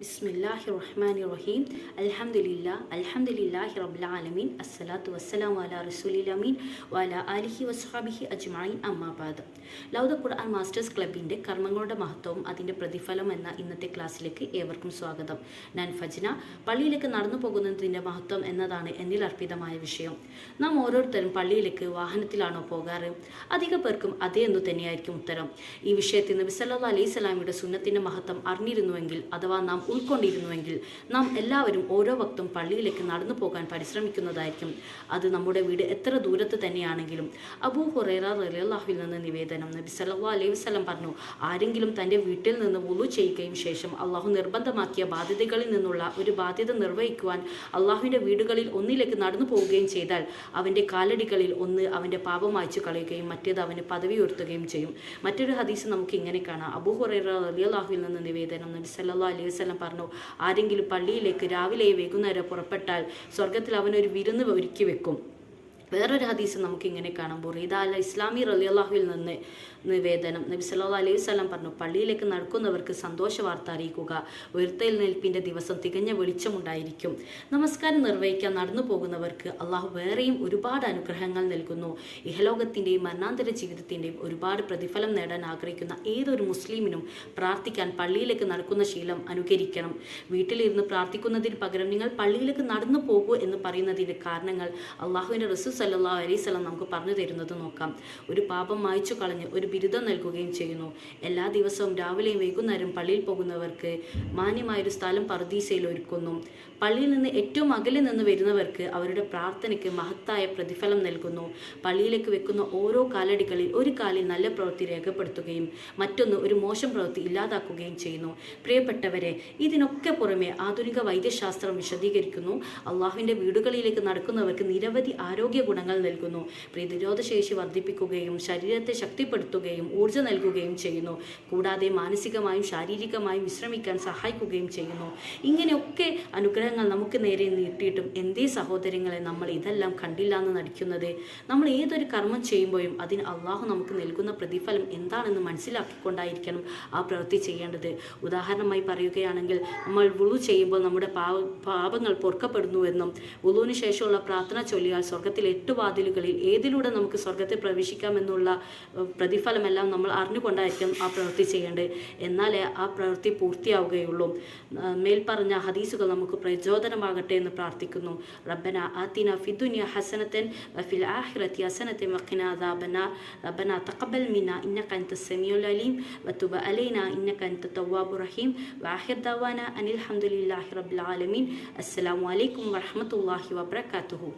ബിസ്മില്ലാഹി റഹ്മാനി റഹീം അൽഹംദുലില്ലാ അൽഹംദുലില്ലാഹി റബ്ബിൽ ആലമീൻ അസ്സലാത്തു വസ്സലാമു അലാ റസൂലിൽ അമീൻ വഅല ആലിഹി വസ്ഹാബിഹി അജ്മഈൻ. അമ്മാബാദ് ലൗദ ഖുർആൻ മാസ്റ്റേഴ്സ് ക്ലബിന്റെ കർമ്മങ്ങളുടെ മഹത്വവും അതിന്റെ പ്രതിഫലം എന്ന ഇന്നത്തെ ക്ലാസ്സിലേക്ക് ഏവർക്കും സ്വാഗതം. ഞാൻ ഫജ്ന. പള്ളിയിലേക്ക് നടന്നു പോകുന്നതിന്റെ മഹത്വം എന്നതാണ് എന്നിൽ അർപ്പിതമായ വിഷയം. നാം ഓരോരുത്തരും പള്ളിയിലേക്ക് വാഹനത്തിലാണോ പോകാറ്? അധിക പേർക്കും അതേ എന്ന് തന്നെയായിരിക്കും ഉത്തരം. ഈ വിഷയത്തിൽ നബി സല്ലല്ലാഹു അലൈഹി സ്വലാമിയുടെ സുന്നത്തിന്റെ മഹത്വം അറിഞ്ഞിരുന്നുവെങ്കിൽ അഥവാ നാം ഉൾക്കൊണ്ടിരുന്നുവെങ്കിൽ നാം എല്ലാവരും ഓരോ വക്തും പള്ളിയിലേക്ക് നടന്നു പോകാൻ പരിശ്രമിക്കുന്നതായിരിക്കും. അത് നമ്മുടെ വീട് എത്ര ദൂരത്ത് തന്നെയാണെങ്കിലും അബൂ ഹുറേറ റലിയല്ലാഹുവിൽ നിന്ന് നിവേദനം നബി സല്ലല്ലാഹു അലൈഹി വസല്ലം പറഞ്ഞു ആരെങ്കിലും തന്റെ വീട്ടിൽ നിന്ന് വുളു ചെയ്യുകയും ശേഷം അള്ളാഹു നിർബന്ധമാക്കിയ ബാധ്യതകളിൽ നിന്നുള്ള ഒരു ബാധ്യത നിർവഹിക്കുവാൻ അള്ളാഹുവിന്റെ വീടുകളിൽ ഒന്നിലേക്ക് നടന്നു പോവുകയും ചെയ്താൽ അവന്റെ കാലടികളിൽ ഒന്ന് അവന്റെ പാപം വായിച്ചു കളയുകയും മറ്റേത് അവന് പദവി ഉയർത്തുകയും ചെയ്യും. മറ്റൊരു ഹദീസ് നമുക്ക് ഇങ്ങനെ കാണാം. അബൂ ഹുറൈറ റളിയല്ലാഹുവിൽ നിന്ന് നിവേദനം നബി സല്ലല്ലാഹു അലൈഹി വസല്ലം പറഞ്ഞു. ആരെങ്കിലും പള്ളിയിലേക്ക് രാവിലെ വൈകുന്നേരം പുറപ്പെട്ടാൽ സ്വർഗത്തിൽ അവനൊരു വിരുന്ന് ഒരുക്കി വെക്കും. വേറൊരു ഹദീസ് നമുക്ക് ഇങ്ങനെ കാണാം. ബുറീദ അല്ല ഇസ്ലാമി റലിയല്ലാഹുവിൽ നിന്ന് നിവേദനം. നബി സല്ലാ അലൈഹി വസല്ലം പറഞ്ഞു പള്ളിയിലേക്ക് നടക്കുന്നവർക്ക് സന്തോഷ വാർത്ത അറിയിക്കുക ഉയർത്തെഴുന്നേൽപ്പിന്റെ ദിവസം തികഞ്ഞ വെളിച്ചമുണ്ടായിരിക്കും നമസ്കാരം നിർവഹിക്കാൻ നടന്നു പോകുന്നവർക്ക് അള്ളാഹു വേറെയും ഒരുപാട് അനുഗ്രഹങ്ങൾ നൽകുന്നു. ഇഹലോകത്തിന്റെയും മരണാന്തര ജീവിതത്തിന്റെയും ഒരുപാട് പ്രതിഫലം നേടാൻ ആഗ്രഹിക്കുന്ന ഏതൊരു മുസ്ലിമിനും പ്രാർത്ഥിക്കാൻ പള്ളിയിലേക്ക് നടക്കുന്ന ശീലം അനുകരിക്കണം. വീട്ടിലിരുന്ന് പ്രാർത്ഥിക്കുന്നതിന് പകരം നിങ്ങൾ പള്ളിയിലേക്ക് നടന്നു പോകൂ എന്ന് പറയുന്നതിന്റെ കാരണങ്ങൾ അള്ളാഹുവിന്റെ റസൂ സല്ലാ അലൈവലം നമുക്ക് പറഞ്ഞു തരുന്നത് നോക്കാം. ഒരു പാപം മായ്ച്ചു കളഞ്ഞ് ഒരു ബിരുദം നൽകുകയും ചെയ്യുന്നു. എല്ലാ ദിവസവും രാവിലെയും വൈകുന്നേരം പള്ളിയിൽ പോകുന്നവർക്ക് മാന്യമായൊരു സ്ഥലം പർദീസയിൽ ഒരുക്കുന്നു. പള്ളിയിൽ നിന്ന് ഏറ്റവും അകലെ നിന്ന് വരുന്നവർക്ക് അവരുടെ പ്രാർത്ഥനയ്ക്ക് മഹത്തായ പ്രതിഫലം നൽകുന്നു. പള്ളിയിലേക്ക് വെക്കുന്ന ഓരോ കാലടികളിൽ ഒരു കാലിൽ നല്ല പ്രവൃത്തി രേഖപ്പെടുത്തുകയും മറ്റൊന്ന് ഒരു മോശം പ്രവൃത്തി ഇല്ലാതാക്കുകയും ചെയ്യുന്നു. പ്രിയപ്പെട്ടവരെ ഇതിനൊക്കെ പുറമെ ആധുനിക വൈദ്യശാസ്ത്രം വിശദീകരിക്കുന്നു. അള്ളാഹുവിന്റെ വീടുകളിലേക്ക് നടക്കുന്നവർക്ക് നിരവധി ആരോഗ്യ ഗുണങ്ങൾ നൽകുന്നു. പ്രതിരോധ ശേഷി വർദ്ധിപ്പിക്കുകയും ശരീരത്തെ ശക്തിപ്പെടുത്തുകയും ഊർജം നൽകുകയും ചെയ്യുന്നു. കൂടാതെ മാനസികമായും ശാരീരികമായും വിശ്രമിക്കാൻ സഹായിക്കുകയും ചെയ്യുന്നു. ഇങ്ങനെയൊക്കെ അനുഗ്രഹങ്ങൾ നമുക്ക് നേരെ നീട്ടിയിട്ടും എന്തേ സഹോദരങ്ങളെ നമ്മൾ ഇതെല്ലാം കണ്ടില്ല എന്ന് നടിക്കുന്നത്. നമ്മൾ ഏതൊരു കർമ്മം ചെയ്യുമ്പോഴും അതിന് അള്ളാഹു നമുക്ക് നൽകുന്ന പ്രതിഫലം എന്താണെന്ന് മനസ്സിലാക്കിക്കൊണ്ടായിരിക്കണം ആ പ്രവൃത്തി ചെയ്യേണ്ടത്. ഉദാഹരണമായി പറയുകയാണെങ്കിൽ നമ്മൾ വുളു ചെയ്യുമ്പോൾ നമ്മുടെ പാപങ്ങൾ പൊറുക്കപ്പെടുന്നുവെന്നും വുളുവിന് ശേഷമുള്ള പ്രാർത്ഥന ചൊല്ലിയാൽ സ്വർഗത്തിൽ എട്ട് വാതിലുകളിൽ ഏതിലൂടെ നമുക്ക് സ്വർഗത്തെ പ്രവേശിക്കാമെന്നുള്ള പ്രതിഫലമെല്ലാം നമ്മൾ അറിഞ്ഞുകൊണ്ടായിരിക്കും ആ പ്രവൃത്തി ചെയ്യേണ്ടത്. എന്നാലേ ആ പ്രവൃത്തി പൂർത്തിയാവുകയുള്ളൂ. മേൽപ്പറഞ്ഞ ഹദീസുകൾ നമുക്ക് പ്രചോദനമാകട്ടെ എന്ന് പ്രാർത്ഥിക്കുന്നു. റബ്ബന ആത്തിന ഫിദുനിയ ഹസനത്തൻ വഫിൽ ആഹ്റത്തി ഹസനത്തെ വഖിന അദാബന. റബ്ബന തഖബ്ബൽ മിന ഇന്നക അൻത സമീഉൽ അലീം വതുബ അലൈന ഇന്നക അൻത തവ്വാബുർ റഹീം. വആഖിർ ദവാന അനിൽ ഹംദുലില്ലാഹി റബ്ബിൽ ആലമീൻ. അസ്സലാമു അലൈക്കും വറഹ്മത്തുള്ളാഹി വബറകാതുഹു